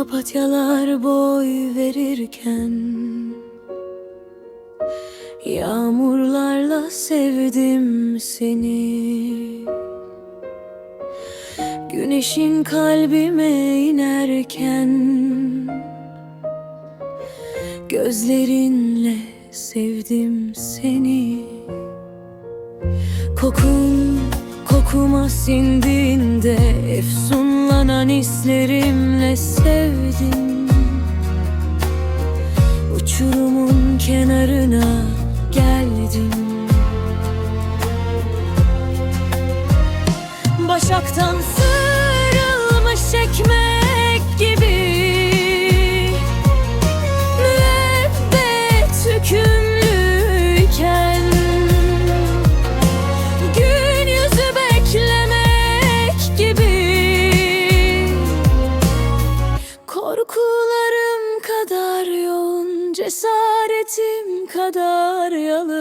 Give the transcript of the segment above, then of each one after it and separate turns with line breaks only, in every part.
Papatyalar boy verirken Yağmurlarla sevdim seni. Güneşin kalbime inerken Gözlerinle sevdim seni. Kokun kokuma sindiğinde Efsunlanan hislerimle sevdim. Uçurumun kenarına geldim. Başaktan sıyrılmış Cesaretim kadar yalın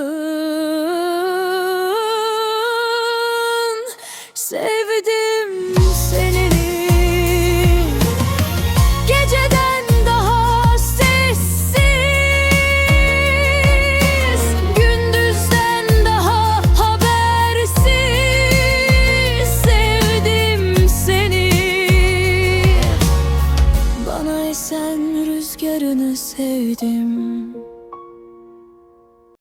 yarını sevdim.